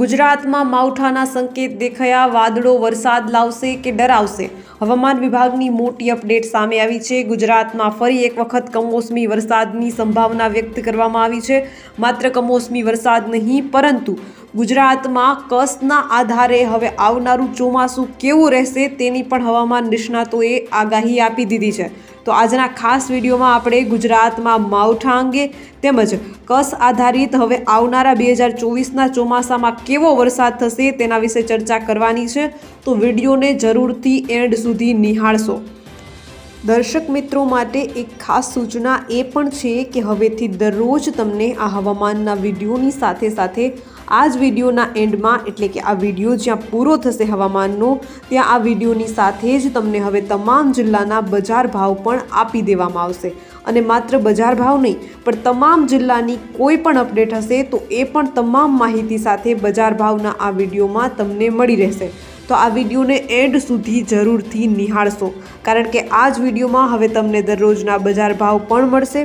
ગુજરાતમાં માવઠાના સંકેત દેખાયા, વાદળો વરસાદ લાવશે કે ડરાવશે? હવામાન વિભાગની મોટી અપડેટ સામે આવી છે. ગુજરાતમાં ફરી એક વખત કમોસમી વરસાદની સંભાવના વ્યક્ત કરવામાં આવી છે. માત્ર કમોસમી વરસાદ નહીં, પરંતુ ગુજરાતમાં કસના આધારે હવે આવનારું ચોમાસું કેવું રહેશે તેની પણ હવામાન નિષ્ણાતોએ આગાહી આપી દીધી છે. તો આજના ખાસ વિડીયોમાં આપણે ગુજરાતમાં માવઠા અંગે તેમજ કસ આધારિત હવે આવનારા બે હજાર ચોવીસના ચોમાસામાં કેવો વરસાદ થશે તેના વિશે ચર્ચા કરવાની છે. તો વિડીયોને જરૂરથી એન્ડ સુધી નિહાળશો. દર્શક મિત્રો માટે એક ખાસ સૂચના એ પણ છે કે હવેથી દરરોજ તમને આ હવામાનના વિડીયોની સાથે સાથે આ જ વિડીયોના એન્ડમાં, એટલે કે આ વીડિયો જ્યાં પૂરો થશે હવામાનનો, ત્યાં આ વિડીયોની સાથે જ તમને હવે તમામ જિલ્લાના બજાર ભાવ પણ આપી દેવામાં આવશે. અને માત્ર બજાર ભાવ નહીં, પણ તમામ જિલ્લાની કોઈ પણ અપડેટ હશે તો એ પણ તમામ માહિતી સાથે બજાર ભાવના આ વિડીયોમાં તમને મળી રહેશે. તો આ વિડીયોને એન્ડ સુધી જરૂરથી નિહાળશો, કારણ કે આ જ વિડીયોમાં હવે તમને દરરોજના બજાર ભાવ પણ મળશે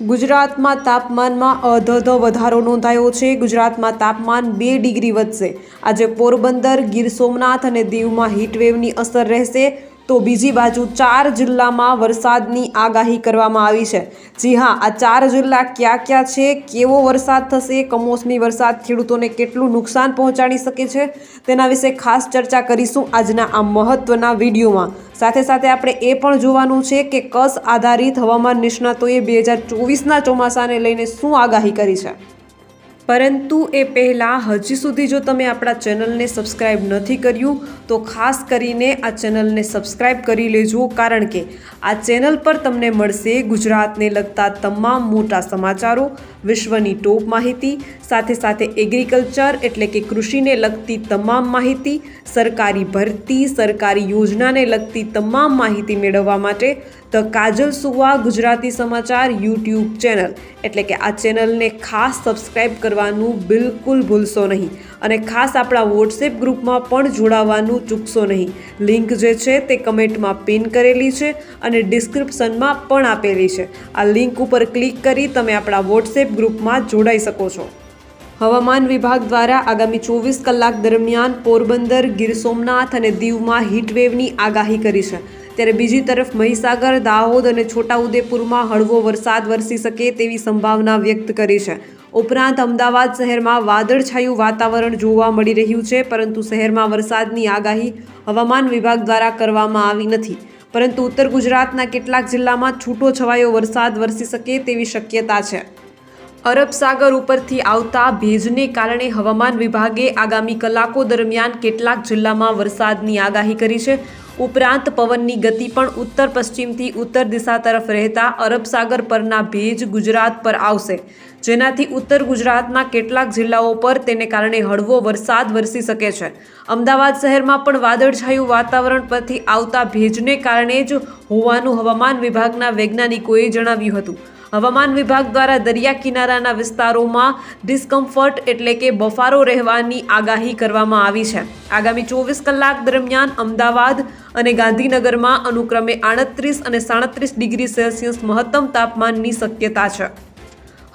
ગુજરાતમાં તાપમાનમાં અધધ વધારો નોંધાયો છે. ગુજરાતમાં તાપમાન બે ડિગ્રી વધશે. આજે પોરબંદર, ગીર સોમનાથ અને દીવમાં હીટવેવની અસર રહેશે. તો બીજી બાજુ ચાર જિલ્લામાં વરસાદની આગાહી કરવામાં આવી છે. જી હા, આ ચાર જિલ્લા ક્યાં ક્યાં છે, કેવો વરસાદ થશે, કમોસમી વરસાદ ખેડૂતોને કેટલું નુકસાન પહોંચાડી શકે છે, તેના વિશે ખાસ ચર્ચા કરીશું આજના આ મહત્વના વિડીયોમાં. સાથે સાથે આપણે એ પણ જોવાનું છે કે કસ આધારિત હવામાન નિષ્ણાતોએ બે હજાર ચોવીસના ચોમાસાને લઈને શું આગાહી કરી છે. પરંતુ એ પહેલાં હજી સુધી જો તમે આપણા ચેનલને સબસ્ક્રાઈબ નથી કર્યું, તો ખાસ કરીને આ ચેનલને સબસ્ક્રાઈબ કરી લેજો, કારણ કે આ ચેનલ પર તમને મળશે ગુજરાતને લગતા તમામ મોટા સમાચારો, વિશ્વની ટોપ માહિતી, સાથે સાથે એગ્રીકલ્ચર એટલે કે કૃષિને લગતી તમામ માહિતી, સરકારી ભરતી, સરકારી યોજનાને લગતી તમામ માહિતી મેળવવા માટે ધ કાજલ સુવા ગુજરાતી સમાચાર યુટ્યુબ ચેનલ. એટલે કે આ ચેનલને ખાસ સબસ્ક્રાઇબ કરવાનું બિલકુલ ભૂલશો નહીં અને ખાસ આપણા વોટ્સએપ ગ્રુપમાં પણ જોડાવાનું ચૂકશો નહીં. લિંક જે છે તે કમેન્ટમાં પિન કરેલી છે અને ડિસ્ક્રિપ્શનમાં પણ આપેલી છે. આ લિંક ઉપર ક્લિક કરી તમે આપણા વોટ્સએપ ગ્રુપમાં જોડાઈ શકો છો. હવામાન વિભાગ દ્વારા આગામી ચોવીસ કલાક દરમિયાન પોરબંદર, ગીર સોમનાથ અને દીવમાં હીટવેવની આગાહી કરી છે. ત્યારે બીજી તરફ મહીસાગર, દાહોદ અને છોટાઉદેપુરમાં હળવો વરસાદ વરસી શકે તેવી સંભાવના વ્યક્ત કરી છે. ઉપરાંત અમદાવાદ શહેરમાં વાદળછાયું વાતાવરણ જોવા મળી રહ્યું છે, પરંતુ શહેરમાં વરસાદની આગાહી હવામાન વિભાગ દ્વારા કરવામાં આવી નથી. પરંતુ ઉત્તર ગુજરાતના કેટલાક જિલ્લામાં છૂટો છવાયો વરસાદ વરસી શકે તેવી શક્યતા છે. અરબ સાગર ઉપરથી આવતા ભેજને કારણે હવામાન વિભાગે આગામી કલાકો દરમિયાન કેટલાક જિલ્લામાં વરસાદની આગાહી કરી છે. ઉપરાંત પવનની ગતિ પણ ઉત્તર પશ્ચિમથી ઉત્તર દિશા તરફ રહેતા અરબ સાગર પરના ભેજ ગુજરાત પર આવશે. જેનાથી ઉત્તર ગુજરાતના કેટલાક જિલ્લાઓ પર તેને કારણે હળવો વરસાદ વરસી શકે છે. અમદાવાદ શહેરમાં પણ વાદળછાયું વાતાવરણ પરથી આવતા ભેજને કારણે જ હોવાનું હવામાન વિભાગના વૈજ્ઞાનિકોએ જણાવ્યું હતું. હવામાન વિભાગ દ્વારા દરિયા કિનારાના વિસ્તારોમાં ડિસ્કમ્ફર્ટ એટલે કે બફારો રહેવાની આગાહી કરવામાં આવી છે. આગામી ચોવીસ કલાક દરમિયાન અમદાવાદ અને ગાંધીનગરમાં અનુક્રમે આડત્રીસ અને સાડત્રીસ ડિગ્રી સેલ્સિયસ મહત્તમ તાપમાનની શક્યતા છે.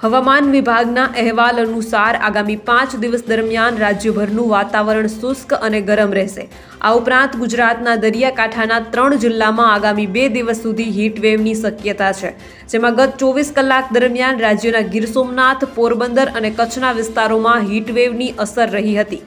હવામાન વિભાગના અહેવાલ અનુસાર આગામી પાંચ દિવસ દરમિયાન રાજ્યભરનું વાતાવરણ શુષ્ક અને ગરમ રહેશે. આ ઉપરાંત ગુજરાતના દરિયાકાંઠાના ત્રણ જિલ્લામાં આગામી બે દિવસ સુધી હીટવેવની શક્યતા છે, જેમાં ગત ચોવીસ કલાક દરમિયાન રાજ્યના ગીર સોમનાથ, પોરબંદર અને કચ્છના વિસ્તારોમાં હીટવેવની અસર રહી હતી.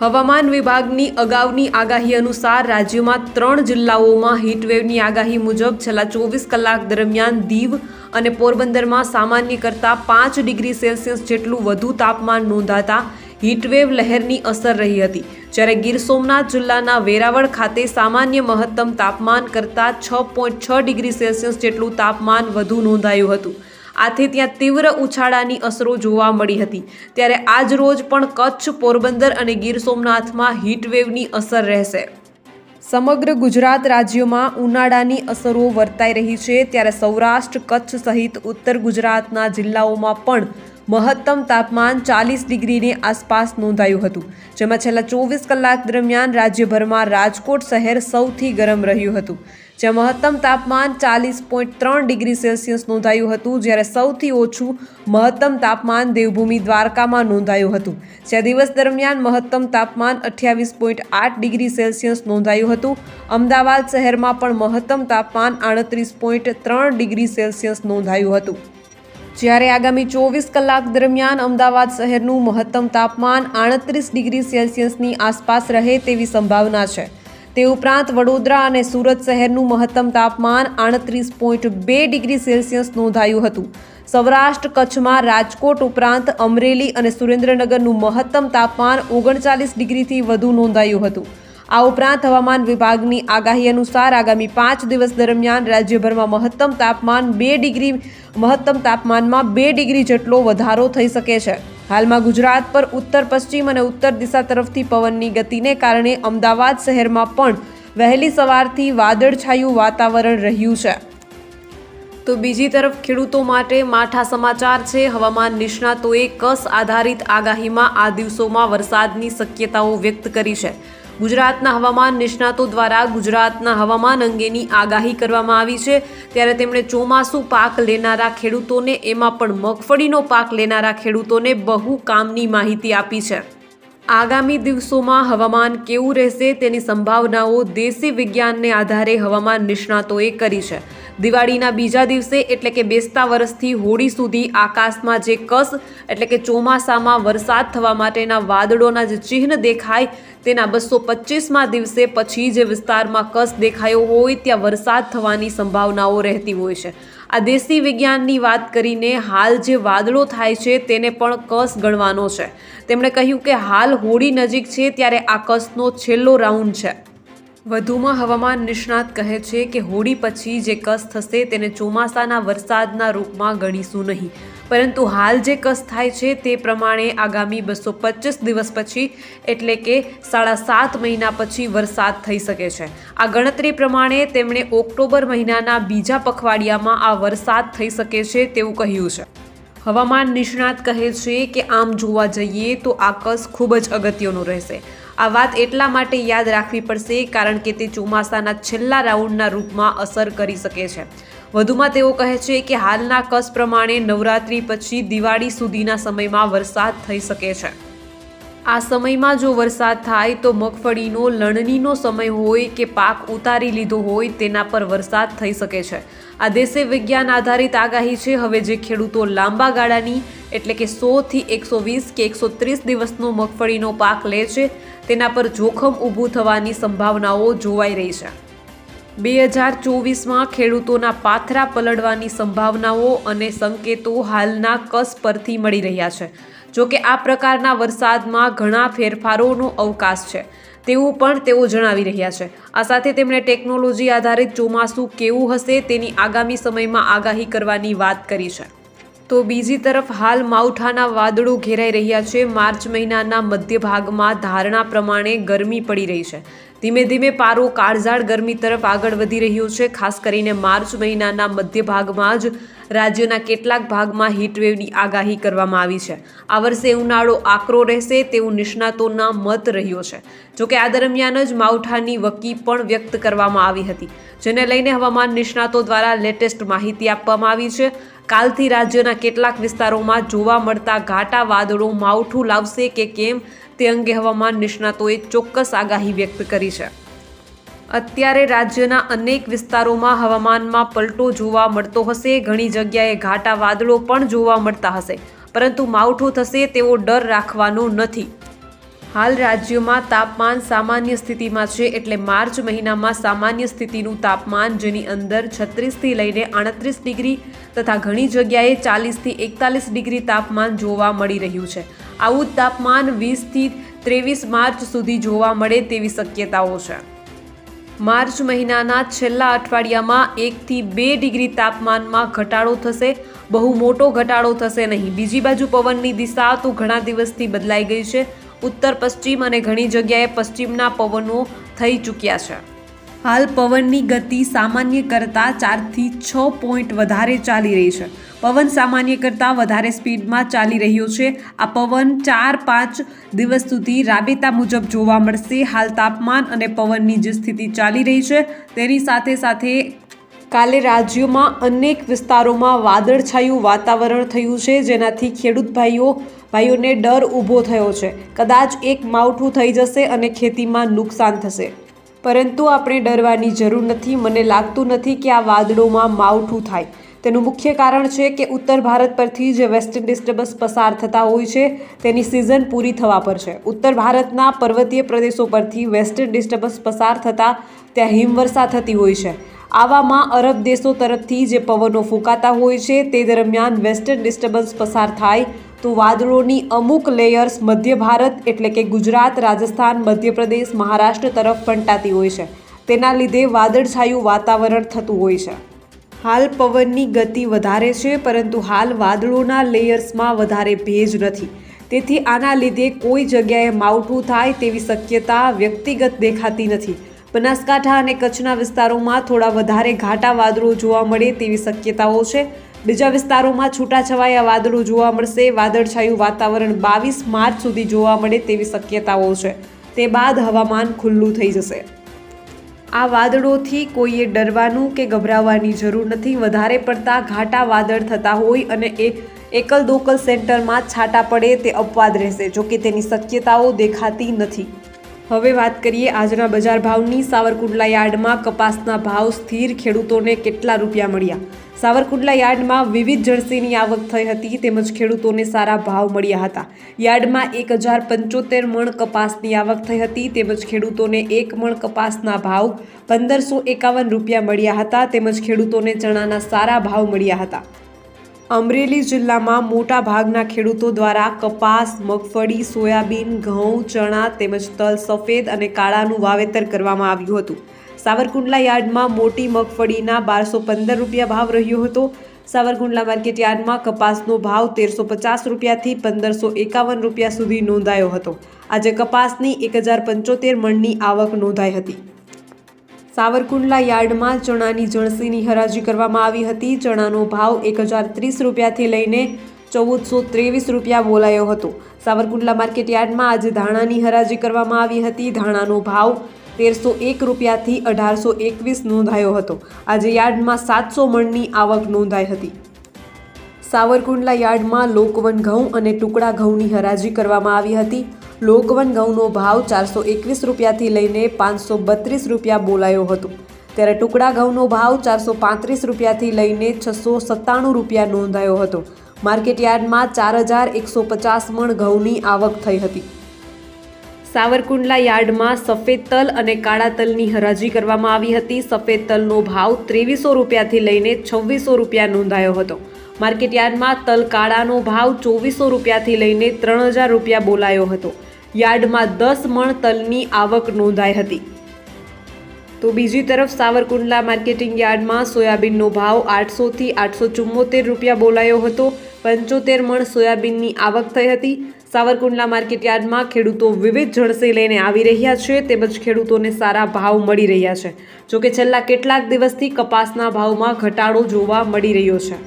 હવામાન વિભાગની અગાઉની આગાહી અનુસાર રાજ્યમાં ત્રણ જિલ્લાઓમાં હીટવેવની આગાહી મુજબ છેલ્લા ચોવીસ કલાક દરમિયાન દીવ અને પોરબંદરમાં સામાન્ય કરતાં પાંચ ડિગ્રી સેલ્સિયસ જેટલું વધુ તાપમાન નોંધાતા હીટવેવ લહેરની અસર રહી હતી. જ્યારે ગીર સોમનાથ જિલ્લાના વેરાવળ ખાતે સામાન્ય મહત્તમ તાપમાન કરતાં છ પોઈન્ટ છ ડિગ્રી સેલ્સિયસ જેટલું તાપમાન વધુ નોંધાયું હતું. આથી ત્યાં તીવ્ર ઉછાળાની અસરો જોવા મળી હતી. ત્યારે આજ રોજ પણ કચ્છ, પોરબંદર અને ગીર સોમનાથમાં હીટવેવની અસર રહેશે. સમગ્ર ગુજરાત રાજ્યમાં ઉનાળાની અસરો વર્તાઈ રહી છે. ત્યારે સૌરાષ્ટ્ર, કચ્છ સહિત ઉત્તર ગુજરાતના જિલ્લાઓમાં પણ મહત્તમ તાપમાન ચાલીસ ડિગ્રીની આસપાસ નોંધાયું હતું. જેમાં છેલ્લા ચોવીસ કલાક દરમિયાન રાજ્યભરમાં રાજકોટ શહેર સૌથી ગરમ રહ્યું હતું. જ્યાં મહત્તમ તાપમાન ચાલીસ પોઈન્ટ ત્રણ ડિગ્રી સેલ્સિયસ નોંધાયું હતું, જ્યારે સૌથી ઓછું મહત્તમ તાપમાન દેવભૂમિ દ્વારકામાં નોંધાયું હતું. જ્યાં દિવસ દરમિયાન મહત્તમ તાપમાન અઠ્યાવીસ પોઈન્ટ આઠ ડિગ્રી સેલ્સિયસ નોંધાયું હતું. અમદાવાદ શહેરમાં પણ મહત્તમ તાપમાન આડત્રીસ પોઈન્ટ ત્રણ ડિગ્રી સેલ્સિયસ નોંધાયું હતું. જ્યારે આગામી ચોવીસ કલાક દરમિયાન અમદાવાદ શહેરનું મહત્તમ તાપમાન આડત્રીસ ડિગ્રી સેલ્સિયસની આસપાસ રહે તેવી સંભાવના છે. તે ઉપરાંત વડોદરા અને સુરત શહેરનું મહત્તમ તાપમાન આડત્રીસ પોઈન્ટ બે ડિગ્રી સેલ્સિયસ નોંધાયું હતું. સૌરાષ્ટ્ર કચ્છમાં રાજકોટ ઉપરાંત અમરેલી અને સુરેન્દ્રનગરનું મહત્તમ તાપમાન ઓગણચાલીસ ડિગ્રીથી વધુ નોંધાયું હતું. આ ઉપરાંત હવામાન વિભાગની આગાહી અનુસાર આગામી પાંચ દિવસ દરમિયાન રાજ્યભરમાં મહત્તમ તાપમાન બે ડિગ્રી, મહત્તમ તાપમાનમાં બે ડિગ્રી જેટલો વધારો થઈ શકે છે. હાલમાં ગુજરાત પર ઉત્તર, પશ્ચિમ અને ઉત્તર દિશા તરફથી પવનની ગતિને કારણે અમદાવાદ શહેરમાં પણ વહેલી સવારથી વાદળછાયું વાતાવરણ રહ્યું છે. તો બીજી તરફ ખેડૂતો માટે માઠા સમાચાર છે. હવામાન નિષ્ણાતોએ કસ આધારિત આગાહીમાં આ દિવસોમાં વરસાદની શક્યતાઓ વ્યક્ત કરી છે. ગુજરાતના હવામાન નિષ્ણાતો દ્વારા ગુજરાતના હવામાન અંગેની આગાહી કરવામાં આવી છે. ત્યારે તેમણે ચોમાસું પાક લેનારા ખેડૂતોને, એમાં પણ મગફળીનો પાક લેનારા ખેડૂતોને બહુ કામની માહિતી આપી છે. આગામી દિવસોમાં હવામાન કેવું રહેશે તેની સંભાવનાઓ દેશી વિજ્ઞાનને આધારે હવામાન નિષ્ણાતોએ કરી છે. દિવાળીના બીજા દિવસે એટલે કે બેસતા વર્ષથી હોળી સુધી આકાશમાં જે કસ એટલે કે ચોમાસામાં વરસાદ થવા માટેના વાદળોના જે ચિહ્ન દેખાય તેના બસો પચીસમાં દિવસે પછી જે વિસ્તારમાં કસ દેખાયો હોય ત્યાં વરસાદ થવાની સંભાવનાઓ રહેતી હોય છે. આ દેશી વિજ્ઞાનની વાત કરીને હાલ જે વાદળો થાય છે તેને પણ કસ ગણવાનો છે. તેમણે કહ્યું કે હાલ હોળી નજીક છે ત્યારે આ કસનો છેલ્લો રાઉન્ડ છે. વધુમાં હવામાન નિષ્ણાત કહે છે કે હોળી પછી જે કસ થશે તેને ચોમાસાના વરસાદના રૂપમાં ગણીશું નહીં. પરંતુ હાલ જે કસ થાય છે તે પ્રમાણે આગામી બસો પચીસ દિવસ પછી, એટલે કે સાડા સાત મહિના પછી વરસાદ થઈ શકે છે. આ ગણતરી પ્રમાણે તેમણે ઓક્ટોબર મહિનાના બીજા પખવાડિયામાં આ વરસાદ થઈ શકે છે તેવું કહ્યું છે. હવામાન નિષ્ણાત કહે છે કે આમ જોવા જઈએ તો આ કસ ખૂબ જ અગત્યનું રહેશે. આ વાત એટલા માટે યાદ રાખવી પડશે કારણ કે તે ચોમાસાના છેલ્લા રાઉન્ડના રૂપમાં અસર કરી શકે છે. વધુમાં તેઓ કહે છે કે હાલના કસ પ્રમાણે નવરાત્રી પછી દિવાળી સુધીના સમયમાં વરસાદ થઈ શકે છે. આ સમયમાં જો વરસાદ થાય તો મગફળીનો, લણણીનો સમય હોય કે પાક ઉતારી લીધો હોય તેના પર વરસાદ થઈ શકે છે. આ દેશે વિજ્ઞાન આધારિત આગાહી છે. હવે જે ખેડૂતો લાંબા ગાળાની એટલે કે સોથી એકસો વીસ કે એકસો ત્રીસ દિવસનો મગફળીનો પાક લે છે, તેના પર જોખમ ઊભું થવાની સંભાવનાઓ જોવાઈ રહી છે. બે હજાર ચોવીસમાં ખેડૂતોના પાથરા પલળવાની સંભાવનાઓ અને સંકેતો હાલના કસ પરથી મળી રહ્યા છે. જો કે આ પ્રકારના વરસાદમાં ઘણા ફેરફારોનો અવકાશ છે. તેવું પણ તેઓ જણાવી રહ્યા છે. આ સાથે તેમણે ટેકનોલોજી આધારિત ચોમાસું કેવું હશે તેની આગામી સમયમાં આગાહી કરવાની વાત કરી છે. તો બીજી તરફ હાલ માવઠાના વાદળો ઘેરાઈ રહ્યા છે. માર્ચ મહિનાના મધ્ય ભાગમાં ધારણા પ્રમાણે ગરમી પડી રહી છે. ધીમે ધીમે પારો કાળઝાળ ગરમી તરફ આગળ વધી રહ્યો છે. ખાસ કરીને માર્ચ મહિનાના મધ્ય ભાગમાં જ રાજ્યના કેટલાક ભાગમાં હીટવેવની આગાહી કરવામાં આવી છે. આ વર્ષે ઉનાળો આકરો રહેશે તેવું નિષ્ણાતોના મત રહ્યો છે. જોકે આ દરમિયાન જ માવઠાની વકી પણ વ્યક્ત કરવામાં આવી હતી. જેને લઈને હવામાન નિષ્ણાતો દ્વારા લેટેસ્ટ માહિતી આપવામાં આવી છે. કાલથી રાજ્યના કેટલાક વિસ્તારોમાં જોવા મળતા ઘાટા વાદળો માવઠું લાવશે કે કેમ તે અંગે હવામાન નિષ્ણાતોએ ચોક્કસ આગાહી વ્યક્ત કરી છે. અત્યારે રાજ્યના અનેક વિસ્તારોમાં હવામાનમાં પલટો જોવા મળતો હશે. ઘણી જગ્યાએ ઘાટા વાદળો પણ જોવા મળતા હશે. પરંતુ માવઠું થશે તેવો ડર રાખવાનો નથી. હાલ રાજ્યમાં તાપમાન સામાન્ય સ્થિતિમાં છે એટલે માર્ચ મહિનામાં સામાન્ય સ્થિતિનું તાપમાન જેની અંદર છત્રીસથી લઈને આડત્રીસ ડિગ્રી તથા ઘણી જગ્યાએ ચાલીસથી એકતાલીસ ડિગ્રી તાપમાન જોવા મળી રહ્યું છે. આવું તાપમાન વીસથી ત્રેવીસ માર્ચ સુધી જોવા મળે તેવી શક્યતાઓ છે. માર્ચ મહિનાના છેલ્લા અઠવાડિયામાં એકથી બે ડિગ્રી તાપમાનમાં ઘટાડો થશે. બહુ મોટો ઘટાડો થશે નહીં. બીજી બાજુ પવનની દિશા તો ઘણા દિવસથી બદલાઈ ગઈ છે. ઉત્તર પશ્ચિમ અને ઘણી જગ્યાએ પશ્ચિમના પવનો થઈ ચૂક્યા છે. હાલ પવનની ગતિ સામાન્ય કરતાં ચારથી છ પોઈન્ટ વધારે ચાલી રહી છે. પવન સામાન્ય કરતાં વધારે સ્પીડમાં ચાલી રહ્યો છે. આ પવન ચાર પાંચ દિવસ સુધી રાબેતા મુજબ જોવા મળશે. હાલ તાપમાન અને પવનની જે સ્થિતિ ચાલી રહી છે, તેની સાથે સાથે કાલે રાજ્યમાં અનેક વિસ્તારોમાં વાદળછાયું વાતાવરણ થયું છે, જેનાથી ખેડૂત ભાઈઓ, ભાઈઓને ડર ઊભો થયો છે. કદાચ એક માવઠું થઈ જશે અને ખેતીમાં નુકસાન થશે. પરંતુ આપણે ડરવાની જરૂર નથી. મને લાગતું નથી કે આ વાદળોમાં માવઠું થાય. તેનું મુખ્ય કારણ છે કે ઉત્તર ભારત પરથી જે વેસ્ટર્ન ડિસ્ટર્બન્સ પસાર થતા હોય છે, તેની સિઝન પૂરી થવા પર છે. ઉત્તર ભારતના પર્વતીય પ્રદેશો પરથી વેસ્ટર્ન ડિસ્ટર્બન્સ પસાર થતાં ત્યાં હિમવર્ષા થતી હોય છે. આવામાં અરબ દેશો તરફથી જે પવનો ફૂંકાતા હોય છે, તે દરમિયાન વેસ્ટર્ન ડિસ્ટર્બન્સ પસાર થાય તો વાદળોની અમુક લેયર્સ મધ્ય ભારત એટલે કે ગુજરાત, રાજસ્થાન, મધ્યપ્રદેશ, મહારાષ્ટ્ર તરફ ફંટાતી હોય છે. તેના લીધે વાદળછાયું વાતાવરણ થતું હોય છે. હાલ પવનની ગતિ વધારે છે, પરંતુ હાલ વાદળોના લેયર્સમાં વધારે ભેજ નથી. તેથી આના લીધે કોઈ જગ્યાએ માવઠું થાય તેવી શક્યતા વ્યક્તિગત દેખાતી નથી. બનાસકાંઠા અને કચ્છના વિસ્તારોમાં થોડા વધારે ઘાટા વાદળો જોવા મળે તેવી શક્યતાઓ છે. બીજા વિસ્તારોમાં છૂટાછવાયા વાદળો જોવા મળશે. વાદળછાયું વાતાવરણ બાવીસ માર્ચ સુધી જોવા મળે તેવી શક્યતાઓ છે. તે બાદ હવામાન ખુલ્લું થઈ જશે. આ વાદળોથી કોઈએ ડરવાનું કે ગભરાવાની જરૂર નથી. વધારે પડતા ઘાટા વાદળ થતા હોય અને એ એકલ દોકલ સેન્ટરમાં છાંટા પડે તે અપવાદ રહેશે જો કે તેની શક્યતાઓ દેખાતી નથી. હવે વાત કરીએ આજના બજાર ભાવની. સાવરકુંડલા યાર્ડમાં કપાસના ભાવ સ્થિર, ખેડૂતોને કેટલા રૂપિયા મળ્યા? સાવરકુંડલા યાર્ડમાં વિવિધ જર્સીની આવક થઈ હતી તેમજ ખેડૂતોને સારા ભાવ મળ્યા હતા. યાર્ડમાં એક હજાર પંચોતેર મણ કપાસની આવક થઈ હતી તેમજ ખેડૂતોને એક મણ કપાસના ભાવ પંદરસો એકાવન રૂપિયા મળ્યા હતા તેમજ ખેડૂતોને ચણાના સારા ભાવ મળ્યા હતા. અમરેલી જિલ્લામાં મોટા ભાગના ખેડૂતો દ્વારા કપાસ, મગફળી, સોયાબીન, ઘઉં, ચણા તેમજ તલ સફેદ અને કાળાનું વાવેતર કરવામાં આવ્યું હતું. સાવરકુંડલા યાર્ડમાં મોટી મગફળીના બારસો પંદર રૂપિયા ભાવ રહ્યો હતો. સાવરકુંડલા માર્કેટ યાર્ડમાં કપાસનો ભાવ તેરસો પચાસ રૂપિયાથી પંદરસો એકાવન રૂપિયા સુધી નોંધાયો હતો. આજે કપાસની એક હજાર પંચોતેર મણની આવક નોંધાઈ હતી. સાવરકુંડલા યાર્ડમાં ચણાની જણસીની હરાજી કરવામાં આવી હતી. ચણાનો ભાવ એક હજાર ત્રીસ રૂપિયાથી લઈને ચૌદસો ત્રેવીસ રૂપિયા બોલાયો હતો. સાવરકુંડલા માર્કેટ યાર્ડમાં આજે ધાણાની હરાજી કરવામાં આવી હતી. ધાણાનો ભાવ તેરસો એક રૂપિયાથી અઢારસો એકવીસ નોંધાયો હતો. આજે યાર્ડમાં સાતસો મણની આવક નોંધાઈ હતી. સાવરકુંડલા યાર્ડમાં લોકવન ઘઉં અને ટુકડા ઘઉંની હરાજી કરવામાં આવી હતી. લોકવન ઘઉંનો ભાવ ચારસો એકવીસ રૂપિયાથી લઈને પાંચસો બત્રીસ રૂપિયા બોલાયો હતો. ત્યારે ટુકડા ઘઉંનો ભાવ ચારસો પાંત્રીસ રૂપિયાથી લઈને છસો સત્તાણું રૂપિયા નોંધાયો હતો. માર્કેટ યાર્ડમાં ચાર હજાર એકસો પચાસ મણ ઘઉંની આવક થઈ હતી. સાવરકુંડલા યાર્ડમાં સફેદ તલ અને કાળા તલની હરાજી કરવામાં આવી હતી. સફેદ તલનો ભાવ ત્રેવીસો રૂપિયાથી લઈને છવ્વીસો રૂપિયા નોંધાયો હતો. માર્કેટ યાર્ડમાં તલ કાળાનો ભાવ ચોવીસો રૂપિયાથી લઈને ત્રણ હજાર રૂપિયા બોલાયો હતો. યાર્ડમાં દસ મણ તલની આવક નોંધાઈ હતી. તો બીજી તરફ સાવરકુંડલા માર્કેટિંગ યાર્ડમાં સોયાબીનનો ભાવ આઠસોથી આઠસો ચુમ્મોતેર રૂપિયા બોલાયો હતો. પંચોતેર મણ સોયાબીનની આવક થઈ હતી. સાવરકુંડલા માર્કેટ યાર્ડમાં ખેડૂતો વિવિધ જળસે લઈને આવી રહ્યા છે, તેમજ ખેડૂતોને સારા ભાવ મળી રહ્યા છે. જોકે છેલ્લા કેટલાક દિવસથી કપાસના ભાવમાં ઘટાડો જોવા મળી રહ્યો છે.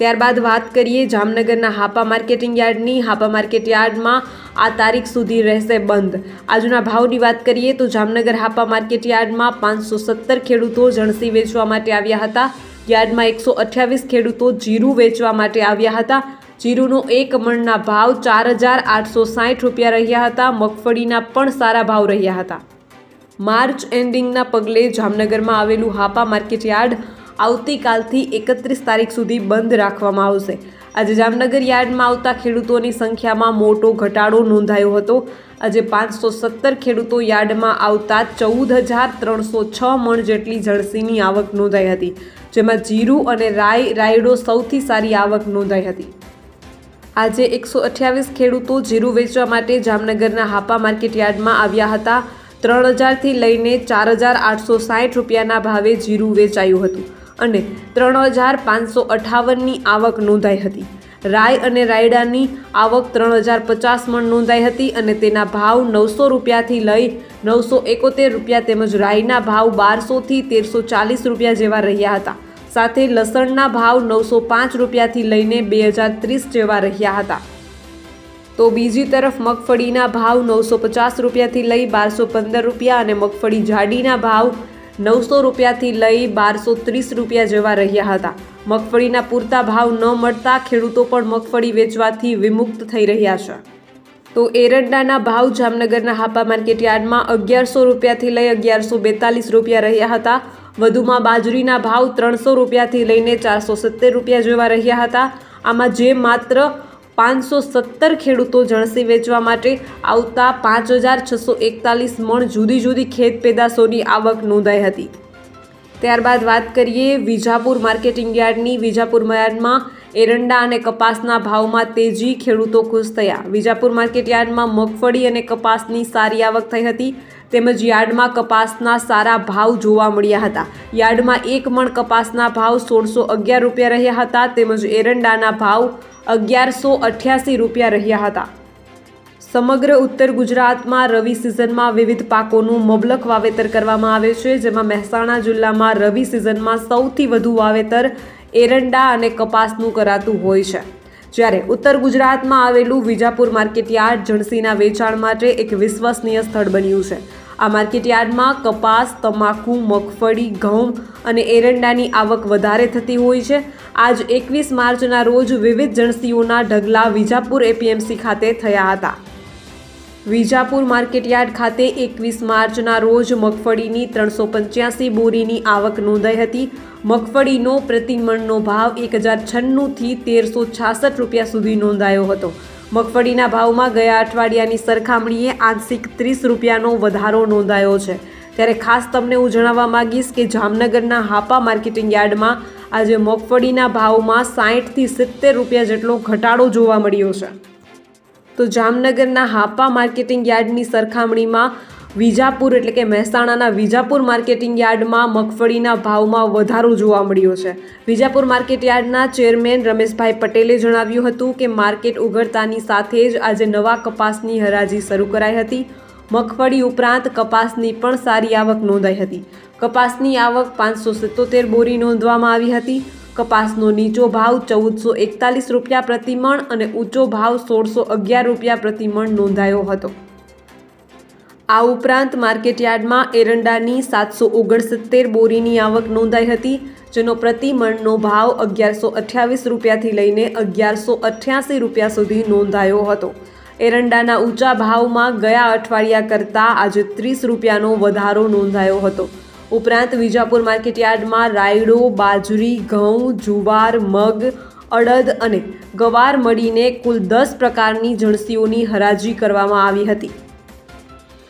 ત્યારબાદ વાત કરીએ જામનગરના હાપા માર્કેટિંગ યાર્ડની. હાપા માર્કેટ યાર્ડમાં આ તારીખ સુધી રહેશે બંધ. આજના ભાવની વાત કરીએ તો જામનગર હાપા માર્કેટ યાર્ડમાં પાંચસો સત્તર ખેડૂતો જણસી વેચવા માટે આવ્યા હતા. યાર્ડમાં એકસો અઠ્યાવીસ ખેડૂતો જીરું વેચવા માટે આવ્યા હતા. જીરુનો એક મણના ભાવ ચાર હજાર આઠસો સાઠ રૂપિયા રહ્યા હતા. મગફળીના પણ સારા ભાવ રહ્યા હતા. માર્ચ એન્ડિંગના પગલે જામનગરમાં આવેલું હાપા માર્કેટ યાર્ડ આવતીકાલથી એકત્રીસ તારીખ સુધી બંધ રાખવામાં આવશે. આજે જામનગર યાર્ડમાં આવતા ખેડૂતોની સંખ્યામાં મોટો ઘટાડો નોંધાયો હતો. આજે પાંચસો સત્તર ખેડૂતો યાર્ડમાં આવતા ચૌદ હજાર ત્રણસો છ મણ જેટલી જળસીની આવક નોંધાઈ હતી, જેમાં જીરું અને રાય રાયડો સૌથી સારી આવક નોંધાઈ હતી. આજે એકસો અઠ્યાવીસ ખેડૂતો જીરું વેચવા માટે જામનગરના હાપા માર્કેટ યાર્ડમાં આવ્યા હતા. ત્રણ હજારથી લઈને ચાર હજાર આઠસો સાઠ રૂપિયાના ભાવે જીરું વેચાયું હતું. અને ત્રણ હજાર પાંચસો અઠાવનની આવક નોંધાઈ હતી. રાય અને રાયડાની આવક ત્રણ હજાર પચાસ મણ નોંધાઈ હતી અને તેના ભાવ નવસો રૂપિયાથી લઈ નવસો એકોતેર રૂપિયા તેમજ રાયના ભાવ બારસોથી તેરસો ચાલીસ રૂપિયા જેવા રહ્યા હતા. સાથે લસણના ભાવ નવસો પાંચ રૂપિયાથી લઈને બે હજાર ત્રીસ જેવા રહ્યા હતા. તો બીજી તરફ મગફળીના ભાવ નવસો પચાસ રૂપિયાથી લઈ બારસો પંદર રૂપિયા અને મગફળી જાડીના ભાવ નવસો રૂપિયાથી લઈ બારસો ત્રીસ રૂપિયા જેવા રહ્યા હતા. મગફળીના પૂરતા ભાવ ન મળતા ખેડૂતો પણ મગફળી વેચવાથી વિમુક્ત થઈ રહ્યા છે. તો એરંડાના ભાવ જામનગરના હાપા માર્કેટ યાર્ડમાં અગિયારસો રૂપિયાથી લઈ અગિયારસો બેતાલીસ રૂપિયા રહ્યા હતા. વધુમાં બાજરીના ભાવ ત્રણસો રૂપિયાથી લઈને ચારસો સત્તેર રૂપિયા જેવા રહ્યા હતા. આમાં જે માત્ર પાંચસો સત્તર ખેડૂતો જણસી વેચવા માટે આવતા પાંચ હજાર છસો એકતાલીસ મણ જુદી જુદી ખેત પેદાશોની આવક નોંધાઈ હતી. ત્યારબાદ વાત કરીએ વિજાપુર માર્કેટિંગ યાર્ડની. વિજાપુર યાર્ડમાં એરંડા અને કપાસના ભાવમાં તેજી ખેડૂતો ખુશ થયા. વિજાપુર માર્કેટ યાર્ડમાં મગફળી અને કપાસની સારી આવક થઈ હતી. તેમજ યાર્ડમાં કપાસના સારા ભાવ જોવા મળ્યા હતા. યાર્ડમાં એક મણ કપાસના ભાવ સોળસો અગિયાર રૂપિયા રહ્યા હતા. તેમજ એરંડાના ભાવ અગિયારસો અઠ્યાસી રૂપિયા રહ્યા હતા. સમગ્ર ઉત્તર ગુજરાતમાં રવિ સિઝનમાં વિવિધ પાકોનું મબલક વાવેતર કરવામાં આવે છે, જેમાં મહેસાણા જિલ્લામાં રવિ સિઝનમાં સૌથી વધુ વાવેતર એરંડા અને કપાસનું કરાતું હોય છે. જ્યારે ઉત્તર ગુજરાતમાં આવેલું વિજાપુર માર્કેટ યાર્ડ જણસીના વેચાણ માટે એક વિશ્વસનીય સ્થળ બન્યું છે. આ માર્કેટયાર્ડમાં કપાસ, તમાકુ, મગફળી, ઘઉં અને એરંડાની આવક વધારે થતી હોય છે. આજ એકવીસ માર્ચના રોજ વિવિધ જણસીઓના ઢગલા વિજાપુર એપીએમસી ખાતે થયા હતા. વિજાપુર માર્કેટયાર્ડ ખાતે એકવીસ માર્ચના રોજ મગફળીની ત્રણસો પંચ્યાસી બોરીની આવક નોંધાઈ હતી. મગફળીનો પ્રતિમણનો ભાવ એક હજાર છન્નુંથી તેરસો છાસઠ રૂપિયા સુધી નોંધાયો હતો. મગફળીના ભાવમાં ગયા અઠવાડિયાની સરખામણીએ આંશિક ત્રીસ રૂપિયાનો વધારો નોંધાયો છે. ત્યારે ખાસ તમને હું જણાવવા માગીશ કે જામનગરના હાપા માર્કેટિંગ યાર્ડમાં આજે મગફળીના ભાવમાં સાહીઠથી સિત્તેર રૂપિયા જેટલો ઘટાડો જોવા મળ્યો છે. તો જામનગરના હાપા માર્કેટિંગ યાર્ડની સરખામણીમાં વિજાપુર એટલે કે મહેસાણાના વિજાપુર માર્કેટિંગ યાર્ડમાં મગફળીના ભાવમાં વધારો જોવા મળ્યો છે. વિજાપુર માર્કેટ યાર્ડના ચેરમેન રમેશભાઈ પટેલે જણાવ્યું હતું કે માર્કેટ ઉઘડતાની સાથે જ આજે નવા કપાસની હરાજી શરૂ કરાઈ હતી. મગફળી ઉપરાંત કપાસની પણ સારી આવક નોંધાઈ હતી. કપાસની આવક પાંચસો સિત્તોતેર બોરી નોંધવામાં આવી હતી. કપાસનો નીચો ભાવ ચૌદસો એકતાલીસ રૂપિયા પ્રતિમણ અને ઊંચો ભાવ સોળસો અગિયાર રૂપિયા પ્રતિમણ નોંધાયો હતો. આ ઉપરાંત માર્કેટયાર્ડમાં એરંડાની સાતસો ઓગણસિત્તેર બોરીની આવક નોંધાઈ હતી, જેનો પ્રતિમણનો ભાવ અગિયારસો અઠ્યાવીસ રૂપિયાથી લઈને અગિયારસો અઠ્યાસી રૂપિયા સુધી નોંધાયો હતો. એરંડાના ઊંચા ભાવમાં ગયા અઠવાડિયા કરતાં આજે ત્રીસ રૂપિયાનો વધારો નોંધાયો હતો. ઉપરાંત વિજાપુર માર્કેટયાર્ડમાં રાયડો, બાજરી, ઘઉં, જુવાર, મગ, અડદ અને ગવાર મળીને કુલ દસ પ્રકારની જણસીઓની હરાજી કરવામાં આવી હતી.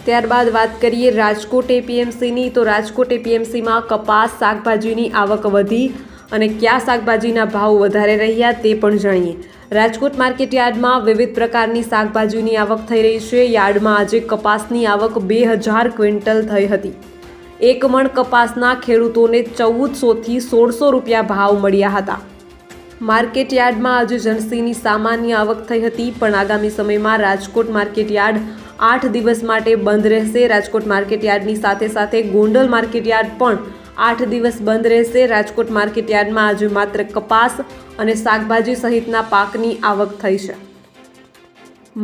ત્યારબાદ વાત કરીએ રાજકોટ એપીએમસીની તો રાજકોટ એપીએમસીમાં કપાસ શાકભાજીની આવક વધી અને કયા શાકભાજીના ભાવ વધારે રહ્યા તે પણ જાણીએ. રાજકોટ માર્કેટ યાર્ડમાં વિવિધ પ્રકારની શાકભાજીની આવક થઈ રહી છે. યાર્ડમાં આજે કપાસની આવક બે હજાર ક્વિન્ટલ થઈ હતી. એક મણ કપાસના ખેડૂતોને ચૌદસોથી સોળસો રૂપિયા ભાવ મળ્યા હતા. માર્કેટ યાર્ડમાં આજે જણસીની સામાન્ય આવક થઈ હતી, પણ આગામી સમયમાં રાજકોટ માર્કેટ યાર્ડ આઠ દિવસ માટે બંધ રહેશે. રાજકોટ માર્કેટ યાર્ડની સાથે સાથે ગોંડલ માર્કેટ યાર્ડ પણ આઠ દિવસ બંધ રહેશે. રાજકોટ માર્કેટયાર્ડમાં આજે માત્ર કપાસ અને શાકભાજી સહિતના પાકની આવક થઈ છે.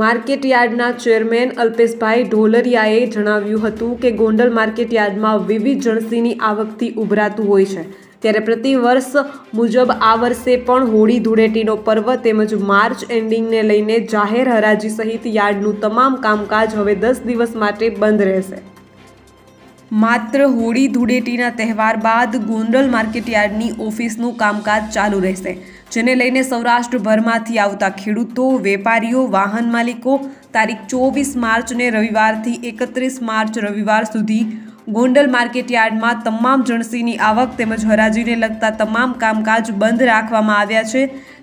માર્કેટ યાર્ડના ચેરમેન અલ્પેશભાઈ ઢોલરિયાએ જણાવ્યું હતું કે ગોંડલ માર્કેટયાર્ડમાં વિવિધ જણસીની આવકથી ઉભરાતું હોય છે. ત્યારે પ્રતિ વર્ષ મુજબ આ વર્ષે પણ હોળી ધૂળેટીનો પર્વ તેમજ માર્ચ એન્ડિંગને લઈને જાહેર હરાજી સહિત યાર્ડનું તમામ કામકાજ હવે દસ દિવસ માટે બંધ રહેશે. માત્ર હોળી ધૂળેટીના તહેવાર બાદ ગોંડલ માર્કેટ યાર્ડની ઓફિસનું કામકાજ ચાલુ રહેશે, જેને લઈને સૌરાષ્ટ્રભરમાંથી આવતા ખેડૂતો, વેપારીઓ, વાહન માલિકો તારીખ ચોવીસ માર્ચને રવિવારથી એકત્રીસ માર્ચ રવિવાર સુધી ગોંડલ માર્કેટ યાર્ડમાં તમામ જણસીની આવક તેમજ હરાજીને લગતા તમામ કામકાજ બંધ રાખવામાં આવ્યા છે,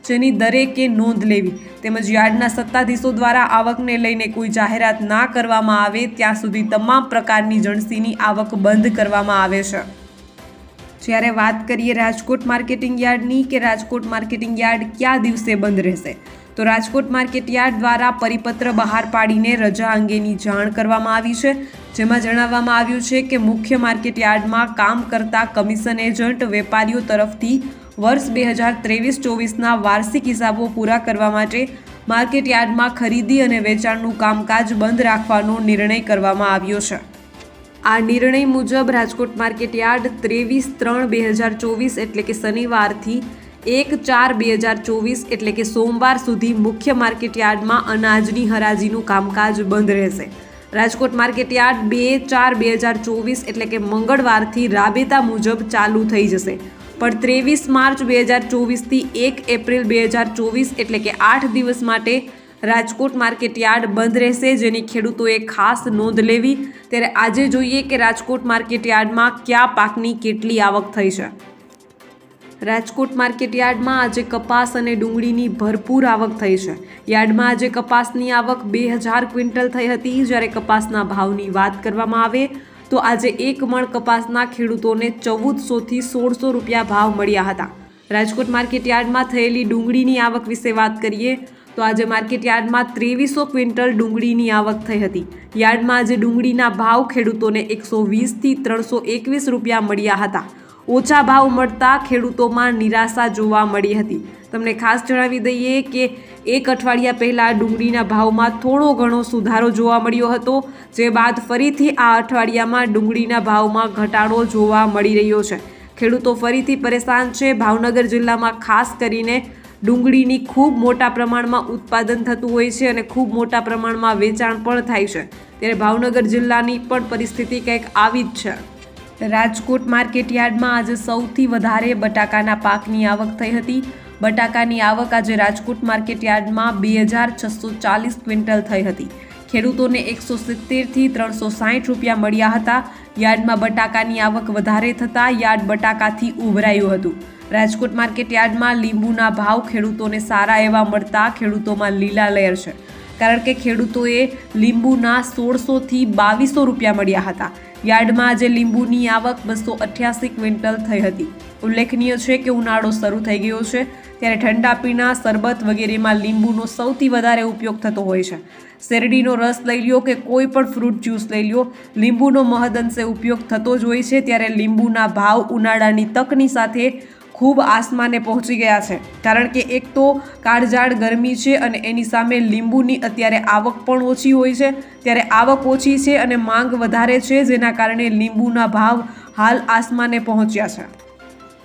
જેની દરેકે નોંધ લેવી. તેમજ યાર્ડના સત્તાધીશો દ્વારા આવકને લઈને કોઈ જાહેરાત ના કરવામાં આવે, ત્યાં સુધી તમામ પ્રકારની જણસીની આવક બંધ કરવામાં આવે છે. જ્યારે વાત કરીએ રાજકોટ માર્કેટિંગ યાર્ડની, કે રાજકોટ માર્કેટિંગ યાર્ડ કયા દિવસે બંધ રહેશે? તો રાજકોટ માર્કેટ યાર્ડ દ્વારા પરિપત્ર બહાર પાડીને રજા અંગેની જાણ કરવામાં આવી છે. જેમાં જણાવવામાં આવ્યું છે કે મુખ્ય માર્કેટ યાર્ડમાં કામ કરતા કમિશન એજન્ટ વેપારીઓ તરફથી વર્ષ બે હજાર ત્રેવીસ ચોવીસના વાર્ષિક હિસાબો પૂરા કરવા માટે માર્કેટ યાર્ડમાં ખરીદી અને વેચાણનું કામકાજ બંધ રાખવાનો નિર્ણય કરવામાં આવ્યો છે. આ નિર્ણય મુજબ રાજકોટ માર્કેટયાર્ડ ત્રેવીસ ત્રણ બે હજાર ચોવીસ એટલે કે શનિવારથી એક ચાર બે હજાર ચોવીસ એટલે કે સોમવાર સુધી મુખ્ય માર્કેટ યાર્ડમાં અનાજની હરાજીનું કામકાજ બંધ રહેશે. રાજકોટ માર્કેટયાર્ડ બે ચાર બે હજાર ચોવીસ એટલે કે મંગળવારથી રાબેતા મુજબ ચાલુ થઈ જશે. પણ ત્રેવીસ માર્ચ બે હજાર ચોવીસથી એક એપ્રિલ બે હજાર ચોવીસ એટલે કે આઠ દિવસ માટે રાજકોટ માર્કેટયાર્ડ બંધ રહેશે જેની ખેડૂતોએ ખાસ નોંધ લેવી. ત્યારે આજે જોઈએ કે રાજકોટ માર્કેટ યાર્ડમાં કયા પાકની કેટલી આવક થઈ છે. રાજકોટ માર્કેટ યાર્ડમાં આજે કપાસ અને ડુંગળીની ભરપૂર આવક થઈ છે. યાર્ડમાં આજે કપાસની આવક બે હજાર ક્વિન્ટલ થઈ હતી. જ્યારે કપાસના ભાવની વાત કરવામાં આવે તો આજે એક મણ કપાસના ખેડૂતોને ચૌદસોથી સોળસો રૂપિયા ભાવ મળ્યા હતા. રાજકોટ માર્કેટ યાર્ડમાં થયેલી ડુંગળીની આવક વિશે વાત કરીએ તો આજે માર્કેટ યાર્ડમાં ત્રેવીસો ક્વિન્ટલ ડુંગળીની આવક થઈ હતી. યાર્ડમાં આજે ડુંગળીના ભાવ ખેડૂતોને એકસો વીસથી ત્રણસો એકવીસ રૂપિયા મળ્યા હતા. ઓછા ભાવ મળતા ખેડૂતોમાં નિરાશા જોવા મળી હતી. તમને ખાસ જણાવી દઈએ કે એક અઠવાડિયા પહેલાં ડુંગળીના ભાવમાં થોડો ઘણો સુધારો જોવા મળ્યો હતો, જે બાદ ફરીથી આ અઠવાડિયામાં ડુંગળીના ભાવમાં ઘટાડો જોવા મળી રહ્યો છે. ખેડૂતો ફરીથી પરેશાન છે. ભાવનગર જિલ્લામાં ખાસ કરીને ડુંગળીની ખૂબ મોટા પ્રમાણમાં ઉત્પાદન થતું હોય છે અને ખૂબ મોટા પ્રમાણમાં વેચાણ પણ થાય છે. ત્યારે ભાવનગર જિલ્લાની પણ પરિસ્થિતિ કંઈક આવી જ છે. રાજકોટ માર્કેટ યાર્ડમાં આજે સૌથી વધારે બટાકાના પાકની આવક થઈ હતી. બટાકાની આવક આજે રાજકોટ માર્કેટ યાર્ડમાં બે હજાર છસો ચાલીસ ક્વિન્ટલ થઈ હતી. ખેડૂતોને એકસો સિત્તેરથી ત્રણસો સાઠ રૂપિયા મળ્યા હતા. યાર્ડમાં બટાકાની આવક વધારે થતાં યાર્ડ બટાકાથી ઉભરાયું હતું. રાજકોટ માર્કેટ યાર્ડમાં લીંબુના ભાવ ખેડૂતોને સારા એવા મળતા ખેડૂતોમાં લીલા લહેર છે. કારણ કે ખેડૂતોએ લીંબુના સોળસોથી બાવીસો રૂપિયા મળ્યા હતા. યાર્ડમાં આજે લીંબુની આવક બસો અઠ્યાસી ક્વિન્ટલ થઈ હતી. ઉલ્લેખનીય છે કે ઉનાળો શરૂ થઈ ગયો છે, ત્યારે ઠંડા પીણા, શરબત વગેરેમાં લીંબુનો સૌથી વધારે ઉપયોગ થતો હોય છે. શેરડીનો રસ લઈ લ્યો કે કોઈ પણ ફ્રૂટ જ્યુસ લઈ લ્યો, લીંબુનો મહદઅંશે ઉપયોગ થતો જ હોય છે, ત્યારે લીંબુના ભાવ ઉનાળાની તકની સાથે ખૂબ આસમાને પહોંચી ગયા છે. કારણ કે એક તો કાળઝાળ ગરમી છે અને એની સામે લીંબુની અત્યારે આવક પણ ઓછી હોય છે. ત્યારે આવક ઓછી છે અને માંગ વધારે છે, જેના કારણે લીંબુના ભાવ હાલ આસમાને પહોંચ્યા છે.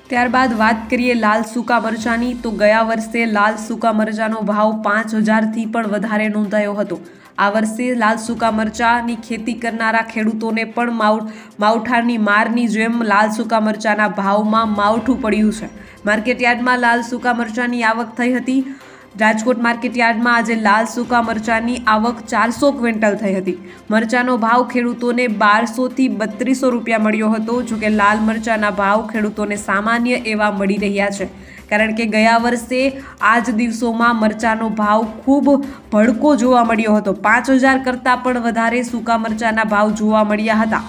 ત્યારબાદ વાત કરીએ લાલ સૂકા મરચાંની, તો ગયા વર્ષે લાલ સૂકા મરચાંનો ભાવ પાંચ હજારથી પણ વધારે નોંધાયો હતો. આ વર્ષે લાલ સૂકા મરચાંની ખેતી કરનારા ખેડૂતોને પણ માવ માવઠાની મારની જેમ લાલ સૂકા મરચાંના ભાવમાં માવઠું પડ્યું છે. માર્કેટયાર્ડમાં લાલ સૂકા મરચાંની આવક થઈ હતી. રાજકોટ માર્કેટયાર્ડમાં આજે લાલ સૂકા મરચાંની આવક ચારસો ક્વિન્ટલ થઈ હતી. મરચાંનો ભાવ ખેડૂતોને બારસોથી બત્રીસો રૂપિયા મળ્યો હતો, જોકે લાલ મરચાંના ભાવ ખેડૂતોને સામાન્ય એવા મળી રહ્યા છે. કારણ કે ગયા વર્ષે આ જ દિવસોમાં મરચાંનો ભાવ ખૂબ ભડકો જોવા મળ્યો હતો. પાંચ હજાર કરતાં પણ વધારે સૂકા મરચાંના ભાવ જોવા મળ્યા હતા.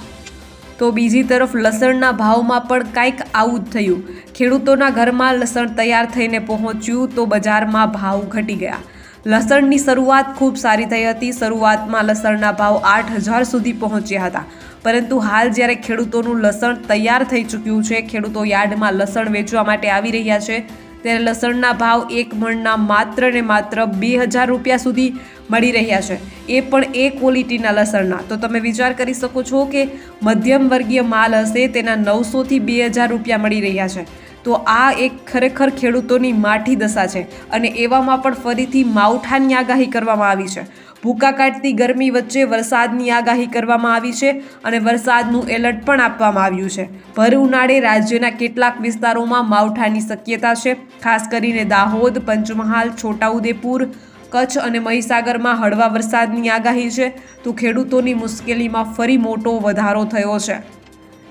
તો બીજી તરફ લસણના ભાવમાં પણ કાંઈક આવું જ થયું. ખેડૂતોના ઘરમાં લસણ તૈયાર થઈને પહોંચ્યું તો બજારમાં ભાવ ઘટી ગયા. લસણની શરૂઆત ખૂબ સારી થઈ હતી. શરૂઆતમાં લસણના ભાવ આઠ હજાર સુધી પહોંચ્યા હતા. પરંતુ હાલ જ્યારે ખેડૂતોનું લસણ તૈયાર થઈ ચૂક્યું છે, ખેડૂતો યાર્ડમાં લસણ વેચવા માટે આવી રહ્યા છે, ત્યારે લસણના ભાવ એક મણના માત્ર ને માત્ર બે હજાર રૂપિયા સુધી મળી રહ્યા છે. એ પણ એ ક્વોલિટીના લસણના. તો તમે વિચાર કરી શકો છો કે મધ્યમ વર્ગીય માલ હશે, તેના નવસોથી બે હજાર રૂપિયા મળી રહ્યા છે. તો આ એક ખરેખર ખેડૂતોની માઠી દશા છે અને એવામાં પણ ફરીથી માવઠાની આગાહી કરવામાં આવી છે. ભૂકા કાઢતી ગરમી વચ્ચે વરસાદની આગાહી કરવામાં આવી છે અને વરસાદનું એલર્ટ પણ આપવામાં આવ્યું છે. ભર ઉનાળે રાજ્યના કેટલાક વિસ્તારોમાં માવઠાની શક્યતા છે. ખાસ કરીને દાહોદ, પંચમહાલ, છોટાઉદેપુર, કચ્છ અને મહીસાગરમાં હળવા વરસાદની આગાહી છે. તો ખેડૂતોની મુશ્કેલીમાં ફરી મોટો વધારો થયો છે.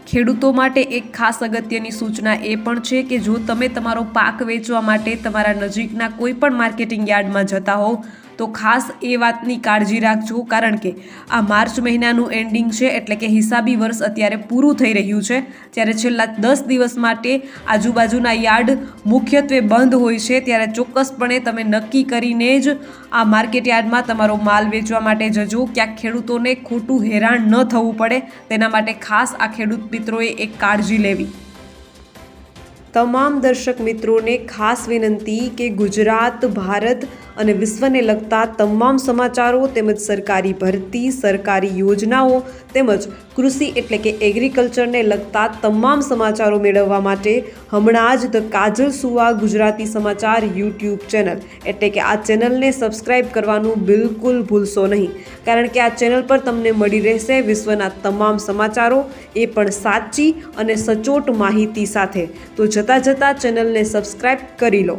ખેડૂતો માટે એક ખાસ અગત્યની સૂચના એ પણ છે કે જો તમે તમારો પાક વેચવા માટે તમારા નજીકના કોઈ પણ માર્કેટિંગ યાર્ડમાં જતા હોવ તો ખાસ એ વાતની કાળજી રાખજો, કારણ કે આ માર્ચ મહિનાનું એન્ડિંગ છે, એટલે કે હિસાબી વર્ષ અત્યારે પૂરું થઈ રહ્યું છે. ત્યારે છેલ્લા દસ દિવસ માટે આજુબાજુના યાર્ડ મુખ્યત્વે બંધ હોય છે, ત્યારે ચોક્કસપણે તમે નક્કી કરીને જ આ માર્કેટ યાર્ડમાં તમારો માલ વેચવા માટે જજો. ક્યાંક ખેડૂતોને ખોટું હેરાન ન થવું પડે, તેના માટે ખાસ આ ખેડૂત મિત્રોએ એક કાળજી લેવી. તમામ દર્શક મિત્રોને ખાસ વિનંતી કે ગુજરાત, ભારત અને વિશ્વને લગતા તમામ સમાચારો તેમજ સરકારી ભરતી, સરકારી યોજનાઓ તેમજ કૃષિ એટલે કે એગ્રીકલ્ચરને લગતા તમામ સમાચારો મેળવવા માટે હમણાં જ ધ કાજલ સુવા ગુજરાતી સમાચાર યુટ્યુબ ચેનલ એટલે કે આ ચેનલને સબસ્ક્રાઇબ કરવાનું બિલકુલ ભૂલશો નહીં. કારણ કે આ ચેનલ પર તમને મળી રહેશે વિશ્વના તમામ સમાચારો, એ પણ સાચી અને સચોટ માહિતી સાથે. તો જતાં જતાં ચેનલને સબસ્ક્રાઇબ કરી લો.